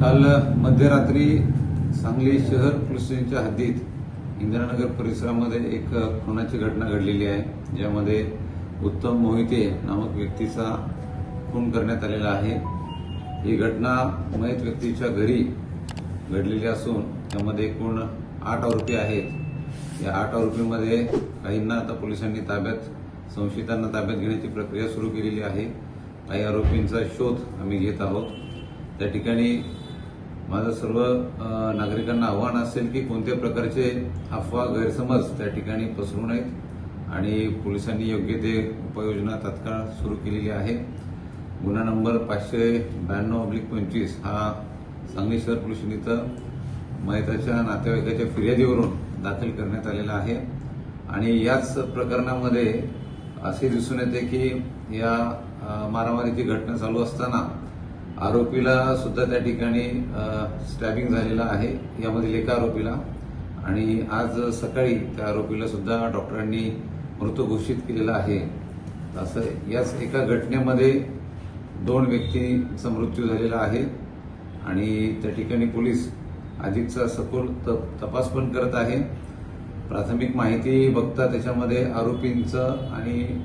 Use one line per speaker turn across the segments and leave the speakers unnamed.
काल मध्यरात्री सांगली शहर पोलीस स्टेशनच्या हद्दीत इंदिरानगर परिसरामध्ये एक खुनाची घटना घडलेली आहे ज्यामध्ये उत्तम मोहिते नामक व्यक्तीचा खून करण्यात आलेला आहे. ही घटना मयत व्यक्तीच्या घरी घडलेली असून त्यामध्ये एकूण आठ आरोपी आहेत. या आठ आरोपीमध्ये काहींना आता पोलिसांनी ताब्यात संशयितांना ताब्यात घेण्याची प्रक्रिया सुरू केलेली आहे. काही आरोपींचा शोध आम्ही घेत आहोत. त्या ठिकाणी माझं सर्व नागरिकांना आव्हान असेल की कोणत्या प्रकारचे अफवा गैरसमज त्या ठिकाणी पसरू नयेत आणि पोलिसांनी योग्य ते उपाययोजना तात्काळ सुरू केलेली आहे. गुन्हा नंबर पाचशे ब्याण्णव अब्लिक पंचवीस हा सांगली शहर पोलीस स्टेशन इथं मयताच्या नातेवाईकाच्या फिर्यादीवरून दाखल करण्यात आलेला आहे. आणि याच प्रकरणामध्ये असे दिसून येते की या मारामारीची घटना चालू असताना आरोपीला सुद्धा त्या ठिकाणी स्टॅबिंग झालेला आहे. यामधील एका आरोपीला. आणि आज सकाळी त्या आरोपीला सुद्धा डॉक्टरांनी मृत घोषित केलेला आहे. असं याच एका घटनेमध्ये दोन व्यक्तींचा मृत्यू झालेला आहे. आणि त्या ठिकाणी पोलीस अधिकचा सखोल त- तपास पण करत आहे. प्राथमिक माहिती बघता त्याच्यामध्ये आरोपींचं आणि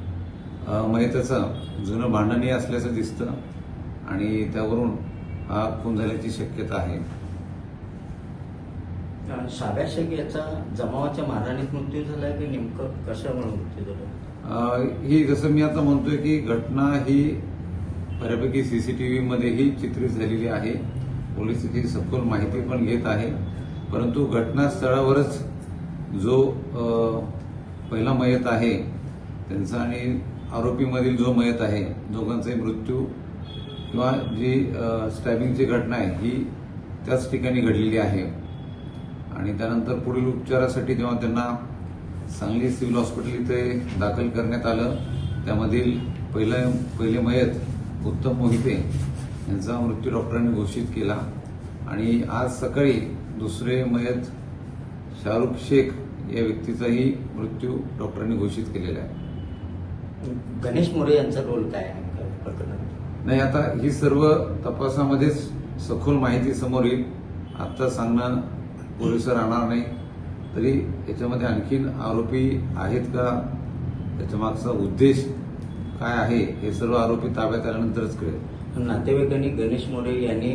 अ, मयताचं जुनं भांडणही असल्याचं दिसतं. आणि त्यावरून हा खून झाल्याची शक्यता आहे.
साब्या शेख याचा जमावाच्या मारहाणीत मृत्यू झालाय की नेमकं कशामुळे मृत्यू झाला?
ही जसं मी आता म्हणतोय की घटना ही बऱ्यापैकी सीसीटीव्ही मध्येही चित्रित झालेली आहे. पोलीस तिची सखोल माहिती पण घेत आहे. परंतु घटनास्थळावरच जो पहिला मयत आहे त्यांचा आणि आरोपीमधील जो मयत आहे दोघांचाही मृत्यू किंवा जी स्टॅबिंगची घटना आहे ही त्याच ठिकाणी घडलेली आहे. आणि त्यानंतर पुढील उपचारासाठी जेव्हा त्यांना सांगली सिव्हिल हॉस्पिटल इथे दाखल करण्यात आलं त्यामधील पहिलं पहिले मयत उत्तम मोहिते यांचा मृत्यू डॉक्टरांनी घोषित केला. आणि आज सकाळी दुसरे मयत शाहरुख शेख या व्यक्तीचाही मृत्यू डॉक्टरांनी घोषित केलेला आहे.
गणेश मोरे यांचा रोल काय आहे
नाही आता ही सर्व तपासामध्येच सखोल माहिती समोर येईल. आत्ता सांगणं पुरेसं राहणार नाही. तरी याच्यामध्ये आणखीन आरोपी आहेत का? त्याच्या मागचा उद्देश काय आहे? हे सर्व आरोपी ताब्यात आल्यानंतरच कळेल.
नातेवाईकांनी गणेश मोरे यांनी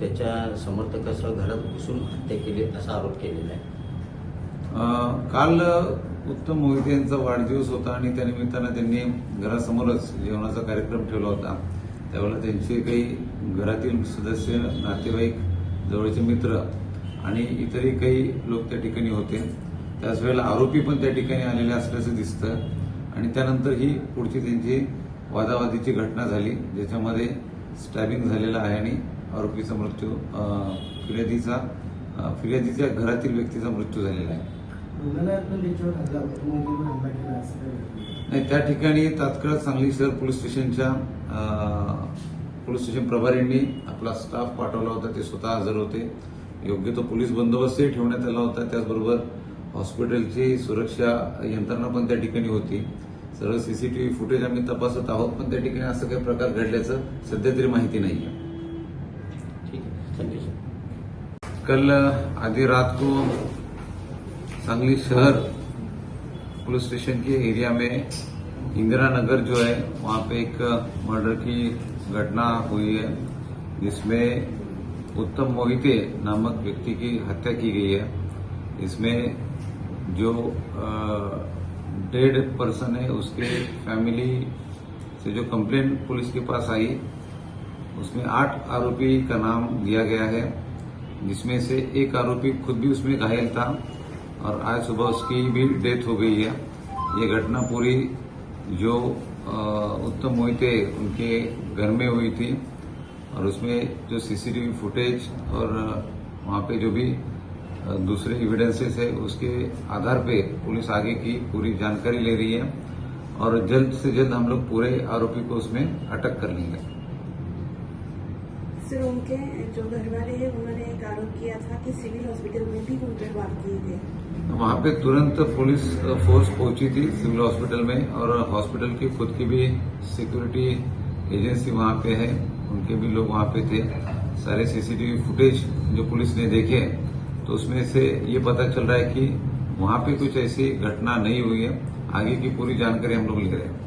त्याच्या समर्थकासह घरात घुसून हत्या केली असा आरोप केलेला आहे.
काल उत्तम मोहिते यांचा वाढदिवस होता आणि त्यानिमित्तानं त्यांनी घरासमोरच जेवणाचा कार्यक्रम ठेवला होता. त्यावेळेला त्यांचे काही घरातील सदस्य नातेवाईक जवळचे मित्र आणि इतरही काही लोक त्या ठिकाणी होते. त्याच वेळेला आरोपी पण त्या ठिकाणी आलेले असल्याचं दिसतं. आणि त्यानंतर ही पुढची त्यांची वादावादीची घटना झाली ज्याच्यामध्ये स्टॅबिंग झालेला आहे आणि आरोपीचा मृत्यू फिर्यादीचा फिर्यादीच्या घरातील व्यक्तीचा मृत्यू झालेला आहे. नाही त्या ठिकाणी तात्काळ सांगली शहर पोलीस स्टेशनच्या पोलीस स्टेशन प्रभारींनी आपला स्टाफ पाठवला होता ते स्वतः हजर होते. योग्य तो पोलीस बंदोबस्तही ठेवण्यात आला होता. त्याचबरोबर हॉस्पिटलची सुरक्षा यंत्रणा पण त्या ठिकाणी होती. सर्व सीसीटीव्ही फुटेज आम्ही तपासत आहोत पण त्या ठिकाणी असं काही प्रकार घडल्याचं सध्या तरी माहिती
ठीक आहे.
कल आधी रात को सांगली शहर पुलिस स्टेशन के एरिया में इंदिरा नगर जो है, वहाँ पे एक मर्डर की घटना हुई है, जिसमें उत्तम मोहिते नामक व्यक्ति की हत्या की गई है। इसमें जो डेड पर्सन है, उसके फैमिली से जो कंप्लेन पुलिस के पास आई, उसमें आठ आरोपी का नाम दिया गया है, जिसमें से एक आरोपी खुद भी उसमें घायल था। और आज सुबह उसकी भी डेथ हो गई है। ये घटना पूरी जो उत्तम मोहिते उनके घर में हुई थी। और उसमें जो सीसीटीवी फुटेज और वहाँ पे जो भी दूसरे एविडेंसेस है, उसके आधार पे पुलिस आगे की पूरी जानकारी ले रही है। और जल्द से जल्द हम लोग पूरे आरोपी को उसमें अटक कर लेंगे।
सर, उनके जो घर वाले हैं, उन्होंने एक आरोप किया था कि सिविल हॉस्पिटल में भी उन पर वार किए
वहाँ पे तुरंत पुलिस फोर्स पहुँची थी सिविल हॉस्पिटल में और हॉस्पिटल की खुद की भी सिक्योरिटी एजेंसी वहाँ पे है। उनके भी लोग वहाँ पे थे। सारे सीसीटीवी फुटेज जो पुलिस ने देखे तो उसमें से ये पता चल रहा है कि वहाँ पे कुछ ऐसी घटना नहीं हुई है। आगे की पूरी जानकारी हम लोग ले रहे हैं।